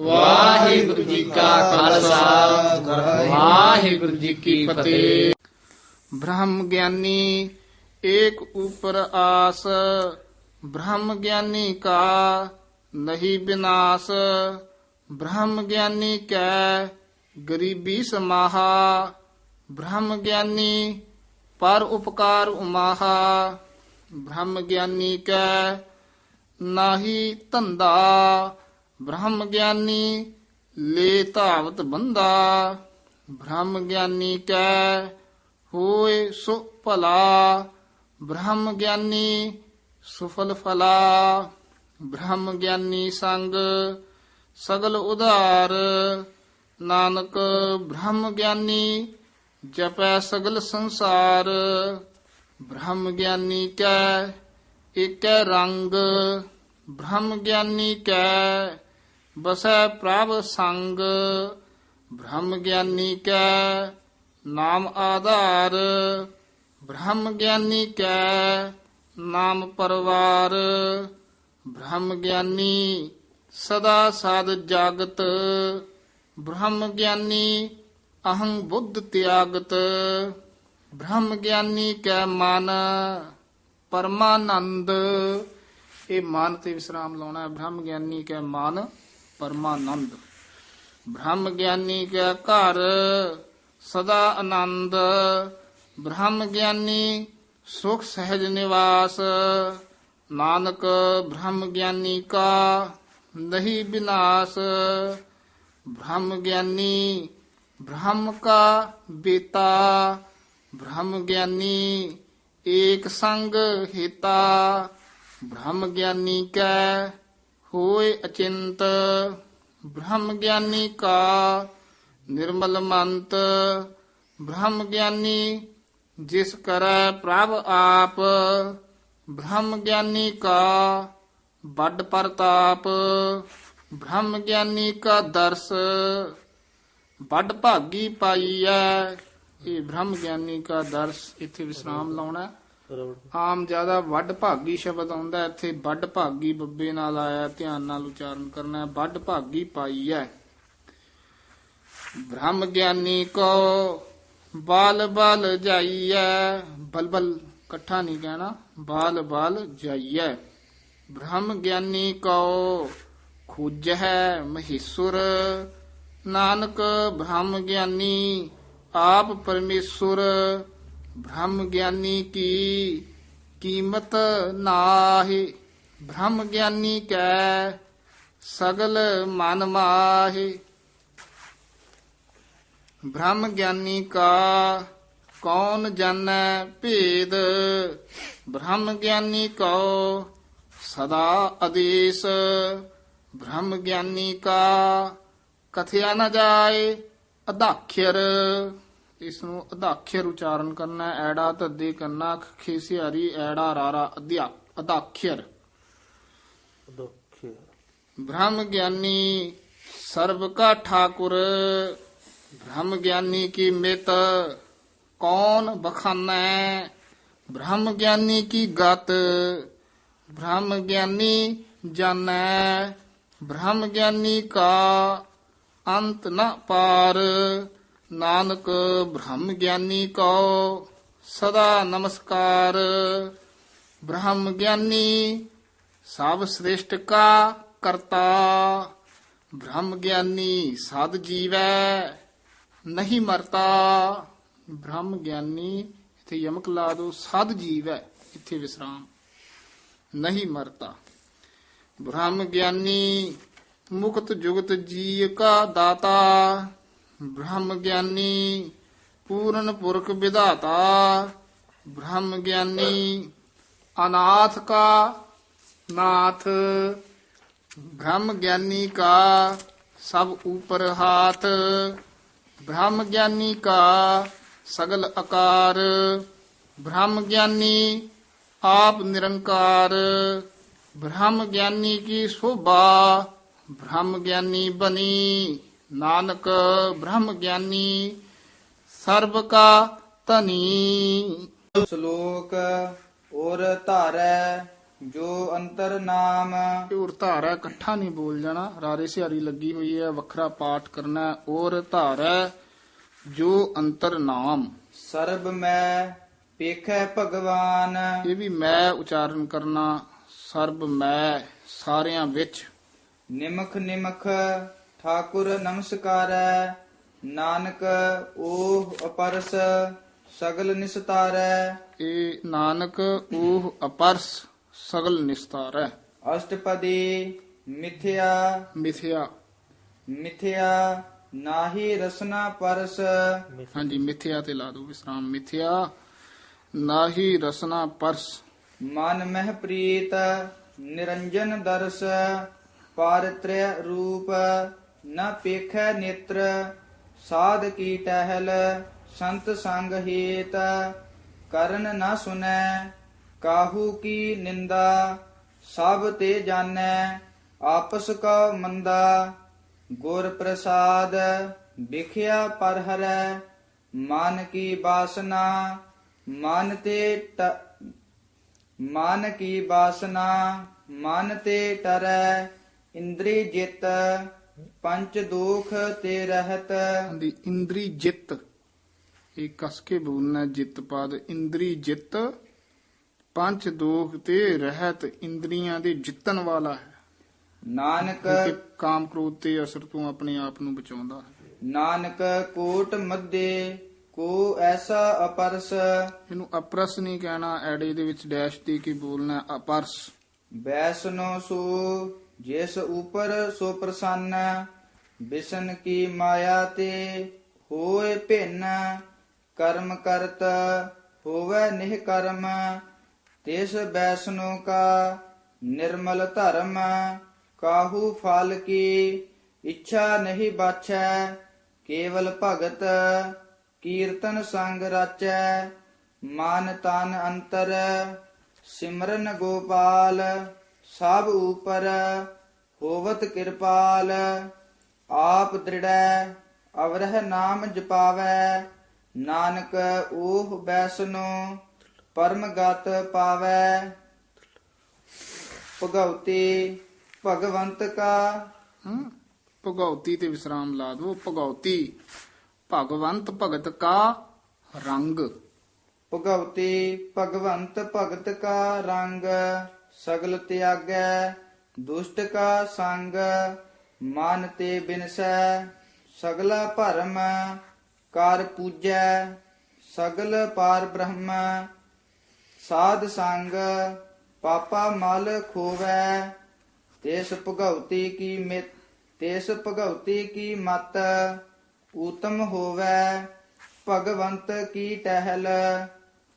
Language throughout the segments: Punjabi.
ਵਾਹਿਗੁਰੂ ਜੀ ਕਾ ਖਾਲਸਾ। ਵਾਹਿਗੁਰੂ ਜੀ ਕੀ ਫਤਿਹ। ਬ੍ਰਹਮ ਗਿਆਨੀ ਏਕ ਉਪਰ ਆਸ, ਬ੍ਰਹਮ ਗਿਆਨੀ ਕਾ ਨਹੀਂ ਬਿਨਾਸ਼। ਬ੍ਰਹਮ ਗਿਆਨੀ ਕੈ ਗਰੀਬੀ ਸਮਾਹਾ। ਬ੍ਰਹਮ ਗਿਆਨੀ ਪਰ ਉਪਕਾਰ ਉਮਾਹਾ। ਬ੍ਰਹਮ ਗਿਆਨੀ ਕੈ ਨਾਹੀ ਧੰਦਾ ਬ੍ਰਹਮ ਗਿਆਨੀ ਲੈ ਧਾਵਤ ਬੰਦਾ, ਬ੍ਰਹਮ ਗਿਆਨੀ ਕੈ ਹੋਏ ਸੋ ਭਲਾ, ਬ੍ਰਹਮ ਗਿਆਨੀ ਸੁਫਲ ਫਲਾ। ਬ੍ਰਹਮ ਗਿਆਨੀ ਸੰਗ ਸਗਲ ਉਧਾਰ, ਨਾਨਕ ਬ੍ਰਹਮ ਗਿਆਨੀ ਜਪੈ ਸਗਲ ਸੰਸਾਰ। ਬ੍ਰਹਮ ਗਿਆਨੀ ਕੈ ਏਕੈ ਰੰਗ, ਬ੍ਰਹਮ ਗਿਆਨੀ ਕੈ ਬਸੈ ਪ੍ਰਭ ਸੰਗ, ਬ੍ਰਹਮ ਗਿਆਨੀ ਕੈ ਨਾਮ ਆਧਾਰ, ਬ੍ਰਹਮ ਗਿਆਨੀ ਕੈ ਨਾਮ ਪਰਵਾਰ, ਬ੍ਰਹਮ ਗਿਆਨੀ ਸਦਾ ਸਾਧ ਜਾਗਤ, ਬ੍ਰਹਮ ਗਿਆਨੀ ਅਹੰ ਬੁੱਧ ਤਿਆਗਤ, ਬ੍ਰਹਮ ਗਿਆਨੀ ਕੈ ਮਨ ਪਰਮਾਨੰਦ। ਇਹ ਮਨ ਤੇ ਵਿਸਰਾਮ ਲਾਉਣਾ ਹੈ। ਬ੍ਰਹਮ ਗਿਆਨੀ ਕੈ ਮਨ ਪਰਮਾਨੰਦ। ਬ੍ਰਹਮ ਗਿਆਨੀ ਕੈ ਘਰ, ਸਦਾ ਆਨੰਦ। ਬ੍ਰਹਮ ਗਿਆਨੀ ਸੁਖ ਸਹਿਜ ਨਿਵਾਸ। ਨਾਨਕ, ਬ੍ਰਹਮ ਗਿਆਨੀ ਕਾ ਨਹੀਂ ਬਿਨਾਸ਼। ਬ੍ਰਹਮ ਗਿਆਨੀ, ਬ੍ਰਹਮ ਕਾ ਬੇਤਾ। ਬ੍ਰਹਮ ਗਿਆਨੀ, ਏਕ ਸੰਗ ਹਿਤਾ। ਬ੍ਰਹਮ ਗਿਆਨੀ ਕੈ ਹੋਏ ਅਚਿੰਤ, ਬ੍ਰਹਮ ਗਿਆਨੀ ਕਾ, ਨਿਰਮਲ ਮੰਤ, ਬ੍ਰਹਮ ਗਿਆਨੀ ਜਿਸ ਕਰੈ ਪ੍ਰਭ ਆਪ, ਬ੍ਰਹਮ ਗਿਆਨੀ ਕਾ ਵੱਡ ਪ੍ਰਤਾਪ, ਬ੍ਰਹਮ ਗਿਆਨੀ ਕਾ ਦਰਸ, ਵੱਡ ਭਾਗੀ ਪਾਈਐ ਇਹ ਬ੍ਰਹਮ ਗਿਆਨੀ ਕਾ ਦਰਸ ਇੱਥੇ ਵਿਸਰਾਮ ਲਾਉਣਾ ਹੈ। ਆਮ ਜ਼ਿਆਦਾ ਵੱਡ ਭਾਗੀ ਸ਼ਬਦ ਆਉਂਦਾ ਇੱਥੇ ਵੱਡ ਭਾਗੀ ਬੱਬੇ ਨਾਲ ਆਇਆ, ਧਿਆਨ ਨਾਲ ਉਚਾਰਨ ਕਰਨਾ ਵੱਡ ਭਾਗੀ ਪਾਈ ਹੈ। ਬ੍ਰਹਮ ਗਿਆਨੀ ਕੋ ਬਾਲ ਬਾਲ ਜਾਈਐ ਬਲਬਲ ਇਕੱਠਾ ਨਹੀਂ ਕਹਿਣਾ, ਬਾਲ ਬਾਲ ਜਾਈਐ। ਬ੍ਰਹਮ ਗਿਆਨੀ ਕੋ ਖੁਜ ਹੈ ਮਹੇਸ਼ੁਰ, ਨਾਨਕ ਬ੍ਰਹਮ ਗਿਆਨੀ ਆਪ ਪਰਮੇਸ਼ੁਰ ਬ੍ਰਹਮ ਗਿਆਨੀ ਕੀ ਕੀਮਤ ਨਾਹੀ ਬ੍ਰਹਮ ਗਿਆਨੀ ਕੈ ਸਗਲ ਮਨ ਮਾਹੀ। ਬ੍ਰਹਮ ਗਿਆਨੀ ਕਾ ਕੌਣ ਜਾਣੈ ਭੇਦ ਬ੍ਰਹਮ ਗਿਆਨੀ ਕਉ ਸਦਾ ਆਦੇਸ਼ ਬ੍ਰਹਮ ਗਿਆਨੀ ਕਾ ਕਥਿਆ ਨ ਜਾਏ ਅਧਾਖਰ ਇਸ ਨੂੰ ਅਧਾਖਰ ਉਚਾਰਨ ਕਰਨਾ। ਐੜਾ ਧੱਦੇ ਕੰਨਾ ਖੇਸਿਆਰੀ ਐੜਾ ਰਾਰਾ ਅਧਿਆ ਅਧਾਖਰ ਬ੍ਰਹਮ ਗਿਆਨੀ ਸਰਬ ਕਾ ਠਾਕੁਰ ਬ੍ਰਹਮ ਗਿਆਨੀ ਕੀ ਮਿਤ ਕੌਣ ਬਖਾਨੈ? ਬ੍ਰਹਮ ਗਿਆਨੀ ਕੀ ਗਤ ਬ੍ਰਹਮ ਗਿਆਨੀ ਜਾਣੈ। ਬ੍ਰਹਮ ਗਿਆਨੀ ਕਾ ਅੰਤ ਨ ਪਾਰ ਨਾਨਕ ਬ੍ਰਹਮ ਗਿਆਨੀ ਕੋ ਸਦਾ ਨਮਸਕਾਰ। ਬ੍ਰਹਮ ਗਿਆਨੀ, ਸਭ ਸ੍ਰੇਸ਼ਟ ਕਾ ਕਰਤਾ। ਬ੍ਰਹਮ ਗਿਆਨੀ, ਸਦ ਜੀਵੈ ਨਹੀਂ ਮਰਤਾ। ਬ੍ਰਹਮ ਗਿਆਨੀ, ਇੱਥੇ ਯਮਕ ਲਾ ਦੋ, ਸਦ ਜੀਵੈ, ਇੱਥੇ ਵਿਸਰਾਮ, ਨਹੀਂ ਮਰਤਾ। ਬ੍ਰਹਮ ਗਿਆਨੀ, ਮੁਕਤ ਜੁਗਤ ਜੀਵ ਕਾ ਦਾਤਾ। ਬ੍ਰਹਮ ਗਿਆਨੀ ਪੂਰਨ ਪੁਰਖ ਵਿਧਾਤਾ, ਬ੍ਰਹਮ ਗਿਆਨੀ ਅਨਾਥ ਕਾ ਨਾਥ, ਬ੍ਰਹਮ ਗਿਆਨੀ ਕਾ ਸਭ ਉਪਰ ਹਾਥ, ਬ੍ਰਹਮ ਗਿਆਨੀ ਕਾ ਸਗਲ ਆਕਾਰ ਬ੍ਰਹਮ ਗਿਆਨੀ ਆਪ ਨਿਰੰਕਾਰ, ਬ੍ਰਹਮ ਗਿਆਨੀ ਕੀ ਸ਼ੋਭਾ, ਬ੍ਰਹਮ ਗਿਆਨੀ ਬਣੀ। ਨਾਨਕ ਬ੍ਰਹਮ ਗਿਆਨੀ ਸਰਬ ਕਾ ਧਨੀ। ਸ਼ਲੋਕ ਔਰ ਧਾਰੈ ਜੋ ਅੰਤਰ ਨਾਮ। ਉਰ ਧਾਰਾ ਇਕੱਠਾ ਨਹੀਂ ਬੋਲ ਜਾਣਾ। ਰਾਰੇ ਸਿਹਾਰੀ ਲੱਗੀ ਹੋਈ ਹੈ ਵੱਖਰਾ ਪਾਠ ਕਰਨਾ। ਔਰ ਧਾਰਾ ਜੋ ਅੰਤਰ ਨਾਮ। ਸਰਬ ਮੈਂ ਪੇਖੈ ਭਗਵਾਨ। ਇਹ ਵੀ ਮੈਂ ਉਚਾਰਨ ਕਰਨਾ ਸਰਬ ਮੈਂ ਸਾਰਿਆਂ ਵਿੱਚ। ਨਿਮਖ ਨਿਮਖ ਠਾਕੁਰ ਨਮਸਕਾਰੈ ਨਾਨਕ ਓਹ ਅਪਰਸ ਸਗਲ ਨਿਸਤਾਰੈ। ਇਹ ਨਾਨਕ ਉਹ ਅਪਰਸ ਸਗਲ ਨਿਸਤਾਰ। ਅਸ਼ਟਪਦੀ ਮਿਥਿਆ। ਮਿਥਿਆ। ਮਿਥਿਆ ਨਾਹੀ ਰਸਨਾ ਪਰਸ। ਹਾਂਜੀ ਮਿਥਿਆ ਤੇ ਲਾ ਦੋ ਵਿਸਰਾਮ। ਮਿਥਿਆ ਨਾਹੀ ਰਸਨਾ ਪਰਸ। ਮਨ ਮਹਿ ਪ੍ਰੀਤ ਨਿਰੰਜਨ ਦਰਸ ਪਾਰਤ੍ਰਯ ਰੂਪ ਨ ਪੇਖੈ ਨੇਤਰ, ਸਾਧ ਕੀ ਟਹਿਲ, ਸੰਤ ਸੰਗ ਹੇਤ, ਕਰਨ ਨ ਸੁਨੈ, ਕਾਹੂ ਕੀ ਨਿੰਦਾ, ਸਭ ਤੇ ਜਾਣੈ, ਆਪਸ ਕਾ ਮੰਦਾ, ਗੁਰ ਪ੍ਰਸਾਦ ਵਿਖਿਆ ਪਰ ਹਰੈ ਮਨ ਕੀ ਬਾਸਨਾ, ਮਨ ਤੇ ਮਨ ਕੀ ਬਾਸਨਾ, ਮਨ ਤੇ ਟਰੈ ਇੰਦਰੀ ਜਿਤ ਪੰਚ ਦੁਖ ਤੇ ਰਹਿਤ। ਦੀ ਇੰਦਰੀ ਜਿੱਤ। ਇਹ ਕਸ ਕੇ ਬੋਲਣਾ ਜਿੱਤ ਪਾਦ। ਇੰਦਰੀ ਜਿੱਤ ਪੰਜ ਦੋਖ ਤੇ ਰਹਿਤ ਇੰਦਰੀਆਂ ਦੇ ਜਿੱਤਣ ਵਾਲਾ ਹੈ। ਨਾਨਕ ਕਾਮ ਕ੍ਰੋਧ ਤੇ ਅਸਰ ਤੋਂ ਆਪਣੇ ਆਪ ਨੂੰ ਬਚਾਉਂਦਾ ਹੈ। ਨਾਨਕ ਕੋਟ ਮੱਦੇ ਕੋ ਐਸਾ ਅਪਰਸ। ਇਹਨੂੰ ਅਪਰਸ ਨਹੀਂ ਕਹਿਣਾ ਐੜੇ ਦੇ ਵਿੱਚ ਡੈਸ਼ ਦੇ ਕੇ ਬੋਲਣਾ ਅਪਰਸ। ਬੈਸਨੋ ਸੋ ਜਿਸ ਉਪਰ ਸੋ ਪ੍ਰਸੰਨ, ਬਿਸ਼ਨ ਕੀ ਮਾਇਆ ਤੇ ਹੋਏ ਭਿੰਨ, ਕਰਮ ਕਰਤ ਹੋਵੇ ਨਿਹ ਕਰਮ, ਤਿਸ ਬੈਸਨੋ ਕਾ ਨਿਰਮਲ ਧਰਮ, ਕਾਹੂ ਫਲ ਕੀ ਇੱਛਾ ਨਹੀਂ ਬਾਛੈ, ਕੇਵਲ ਭਗਤ ਕੀਰਤਨ ਸੰਗ ਰਚੈ, ਮਨ ਤਨ ਅੰਤਰ ਸਿਮਰਨ ਗੋਪਾਲ ਸਭ ਉਪਰ ਹੋਵਤ ਕਿਰਪਾਲ ਆਪ ਦ੍ਰਿੜੈ ਅਵਰਹ ਨਾਮ ਜਪਾਵੈ। ਨਾਨਕ ਓਹ ਬੈਸਨੋ ਪਰਮ ਗਤ ਪਾਵੈ। ਭਗਉਤੀ ਭਗਵੰਤ ਕਾ? ਭਗਉਤੀ ਤੇ ਵਿਸਰਾਮ ਲਾ ਦੋ ਭਗਉਤੀ ਭਗਵੰਤ ਭਗਤ ਕਾ ਰੰਗ। ਭਗਵਤੀ ਭਗਵੰਤ ਭਗਤ ਕਾ ਰੰਗ। ਸਗਲ ਤਿਆਗੈ, ਦੁਸ਼ਟ ਕਾ ਸੰਗ, ਮਨ ਤੇ ਬਿਨਸੈ, ਸਗਲਾ ਭਰਮ, ਕਰ ਪੂਜੈ, ਸਗਲ ਪਾਰ ਬ੍ਰਹਮ, ਸਾਧ ਸੰਗ, ਪਾਪਾ ਮਲ ਖੋਵੈ, ਤਿਸ ਭਗਉਤੀ ਕੀ ਮਿਤ, ਤਿਸ ਭਗਉਤੀ ਕੀ ਮਤ, ਊਤਮ ਹੋਵੈ, ਭਗਵੰਤ ਕੀ ਟਹਿਲ,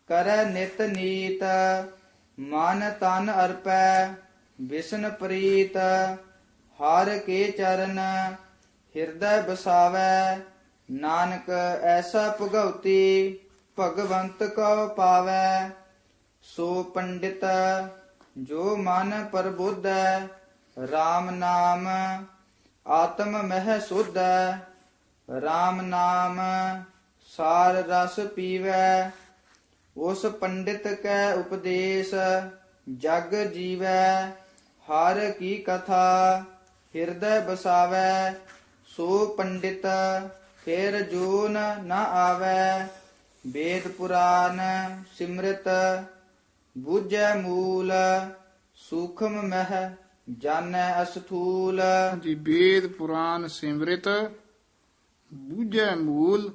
ਕਰੈ ਨਿਤ ਨੀਤ ਮਨ ਤਨ ਅਰਪੈ ਵਿਸ਼ਨ ਪ੍ਰੀਤ, ਹਰ ਕੇ ਚਰਨ, ਹਿਰਦੈ ਬਸਾਵੈ, ਨਾਨਕ ਐਸਾ ਭਗਉਤੀ, ਭਗਵੰਤ ਕੋ ਪਾਵੈ। ਸੋ ਪੰਡਿਤ, ਜੋ ਮਨ ਪਰਬੁੱਧੈ RAM ਨਾਮ, ਆਤਮ ਮਹਿ ਸੁਧੈ। RAM ਨਾਮ, ਸਾਰ ਰਸ ਪੀਵੈ ਉਸ ਪੰਡਿਤ ਕੈ ਉਪਦੇਸ਼, ਜਗ ਜੀਵੈ, ਹਰ ਕੀ ਕਥਾ, ਹਿਰਦੈ ਬਸਾਵੈ, ਸੋ ਪੰਡਿਤ, ਫਿਰ ਜੂਨ ਨ ਆਵੈ ਵੇਦ ਪੁਰਾਨ ਸਿਮਰਤ, ਬੁਝੈ ਮੂਲ, ਸੂਖਮ ਮਹਿ ਜਾਣੈ ਅਸਥੂਲ। ਜੀ ਵੇਦ ਪੁਰਾਨ ਸਿਮਰਿਤ, ਬੂਝੈ ਮੂਲ,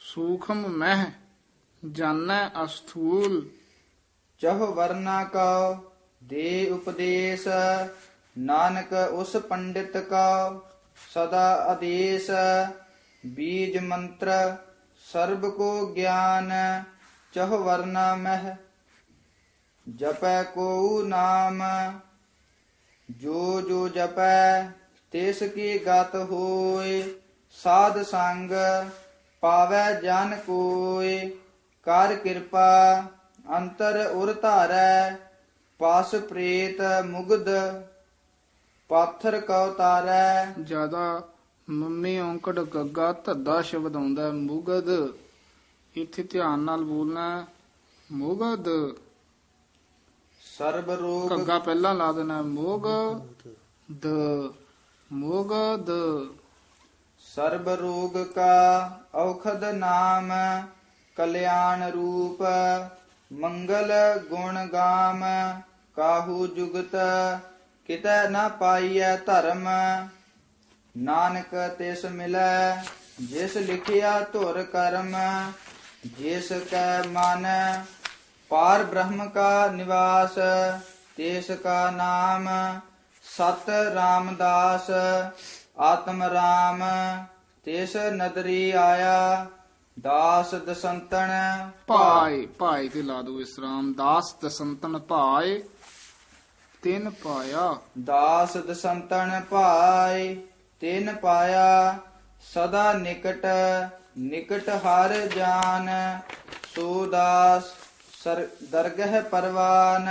ਸੂਖਮ ਮਹਿ ਜਾਣੈ ਅਸਥੂਲ। ਚਹ ਵਰਨਾ ਕਉ, ਦੇ ਉਪਦੇਸ਼, ਨਾਨਕ ਉਸ ਪੰਡਿਤ ਕਉ, ਸਦਾ ਆਦੇਸ਼, ਬੀਜ ਮੰਤਰ, ਸਰਬ ਕੋ ਗਿਆਨ, ਚਹ ਵਰਨਾ ਮਹਿ, ਜਪੈ ਕੋ ਨਾਮ, ਜੋ ਜੋ ਜਪੈ, ਤਿਸ ਕੀ ਗਤ ਹੋਏ ਸਾਧ ਸੰਗ, ਪਾਵੈ ਜਨ ਕੋਏ ਕਰ ਕਿਰਪਾ ਅੰਤਰ ਉਰ ਧਾਰੈ ਪਾਸ ਪ੍ਰੇਤ ਮੁਗਧ ਪਾਥਰ ਕਉ ਤਾਰੈ। ਜ਼ਿਆਦਾ ਮੰਮੀ ਔਂਕੜ ਗੱਗਾ ਧੱਦਾ ਸ਼ਬਦ ਆਉਂਦਾ ਹੈ, ਮੁਗਧ। ਇੱਥੇ ਧਿਆਨ ਨਾਲ ਬੋਲਣਾ ਹੈ, ਮੁਗਧ। ਸਰਬ ਰੋਗ ਘੱਗਾ ਪਹਿਲਾਂ ਲਾ ਦੇਣਾ ਮੋਗ ਦ ਮੋਗ ਦ ਸਰਬ ਰੋਗ ਕਾ ਔਖਦ ਨਾਮ ਕਲਿਆਣ ਰੂਪ, ਮੰਗਲ ਗੁਣ ਗਾਮ, ਕਾਹੂ ਜੁਗਤ, ਕਿਤੈ ਨਾ ਪਾਈਐ ਧਰਮ। ਨਾਨਕ ਤਿਸ ਮਿਲੈ, ਜਿਸ ਲਿਖਿਆ ਧੁਰ ਕਰਮ, ਜਿਸ ਕੈ ਮਨ ਪਾਰ ਬ੍ਰਹਮ ਕਾ ਨਿਵਾਸ, ਤੇਸ ਕਾ ਨਾਮ, ਸਤ ਰਾਮਦਾਸ, ਆਤਮ ਰਾਮ, ਤੇਸ ਨਦਰੀ ਆਇਆ। ਦਾਸ ਦਸੰਤਨ। ਭਾਏ ਭਾਏ ਤੇ ਲਾ ਦੋ ਇਸਰਾਮ ਦਾਸ ਦਸੰਤਨ ਭਾਏ ਤਿੰਨ ਪਾਇਆ। ਦਾਸ ਦਸੰਤਨ ਭਾਈ ਤਿਨ ਪਾਇਆ। ਸਦਾ ਨਿਕਟ ਨਿਕਟ ਹਰ ਜਾਨ। ਸੋ ਦਾਸ ਸਰ ਦਰਗਹ ਪਰਵਾਨ।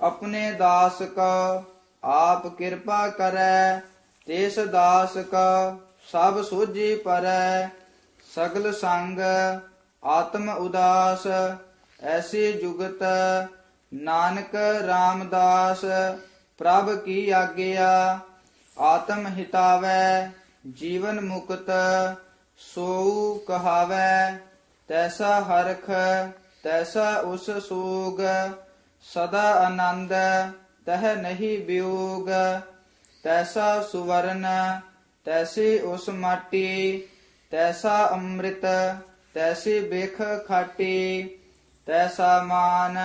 ਆਪਣੇ ਦਾਸ ਕੋ ਆਪ ਕਿਰਪਾ ਕਰੈ ਤਿਸ ਦਾਸ ਕੋ ਸਭ ਸੋਝੀ ਪਰੈ। ਸਗਲ ਸੰਗ ਆਤਮ ਉਦਾਸ, ਐਸੀ ਜੁਗਤ ਨਾਨਕ ਰਾਮਦਾਸ, ਪ੍ਰਭ ਕੀ ਆਗਿਆ, ਆਤਮ ਹਿਤਾਵੈ, ਜੀਵਨ ਮੁਕਤ ਸੋ ਕਹਾਵੈ, ਤੈਸਾ ਹਰਖ, ਤੈਸਾ ਉਸ ਸੋਗ, ਸਦਾ ਆਨੰਦ, ਤਹ ਨਹੀਂ ਵਿਯੋਗ ਤੈਸਾ ਸੁਵਰਨ, ਤੈਸੀ ਉਸ ਮਾਟੀ ਤੈਸਾ ਅੰਮ੍ਰਿਤ ਤੈਸੀ ਬਿਖ ਖਾਟੀ ਤੈਸਾ ਮਾਨ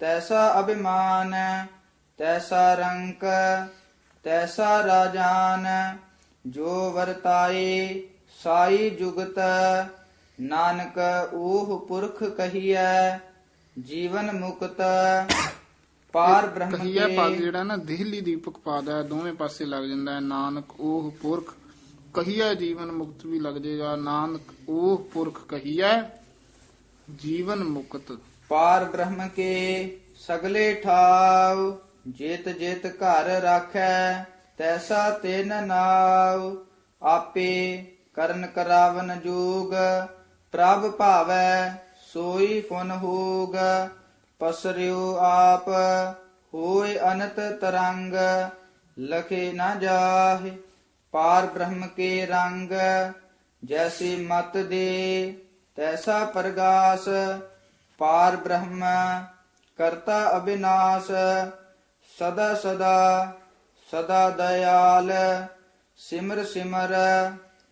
ਤੈਸਾ ਅਭਿਮਾਨ ਤੈਸਾ ਰੰਕ ਤੈਸਾ ਰਾਜਾਨ ਜੋ ਵਰਤਾਏ ਸਾਈ ਜੁਗਤ ਨਾਨਕ ਓਹ ਪੁਰਖ ਕਹੀਐ ਜੀਵਨ ਮੁਕਤ ਪਾਰ ਬ੍ਰਹਮ ਕਹੀਆ ਪਦ ਜਿਹੜਾ ਨਾ ਦੇਹਲੀ ਦੀਪਕ ਪਦ ਹੈ ਦੋਵੇਂ ਪਾਸੇ ਲੱਗ ਜਾਂਦਾ ਹੈ ਨਾਨਕ ਉਹ ਪੁਰਖ ਕਹੀਆ ਜੀਵਨ ਮੁਕਤ ਵੀ ਲੱਗ ਜਾਏਗਾ ਨਾਨਕ, ਉਹ ਪੁਰਖ ਕਹੀਆ ਜੀਵਨ ਮੁਕਤ। ਪਾਰ ਬ੍ਰਹਮ ਕੇ ਸਗਲੇ ਠਾਵ ਜਿਤ ਜਿਤ ਘਰ ਰਾਖੈ, ਤੈਸਾ ਤਿਨ ਨਾਵ ਆਪੇ ਕਰਨ ਕਰਾਵਨ ਜੋਗ, ਪ੍ਰਭ ਭਾਵੈ, ਸੋਈ ਫੁਨ ਹੋਗ। ਪਸਰਿਓ ਆਪ, ਹੋਏ ਅਨੰਤ ਤਰੰਗ, ਲਖੇ ਨਾ ਜਾਹੇ। ਪਾਰ ਬ੍ਰਹਮ ਕੇ ਰੰਗ, ਜੈਸੀ ਮਤ ਦੇ, ਤੈਸਾ ਪ੍ਰਗਾਸ। ਪਾਰ ਬ੍ਰਹਮ, ਕਰਤਾ ਅਬਿਨਾਸ਼, ਸਦਾ ਸਦਾ ਸਦਾ ਦਇਆਲ। ਸਿਮਰ ਸਿਮਰ,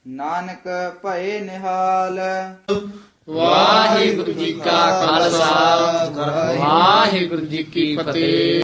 ਨਾਨਕ ਭਏ ਨਿਹਾਲ। ਵਾਹਿਗੁਰੂ ਜੀ ਕਾ ਖਾਲਸਾ, ਵਾਹਿਗੁਰੂ ਜੀ ਕੀ ਫਤਿਹ।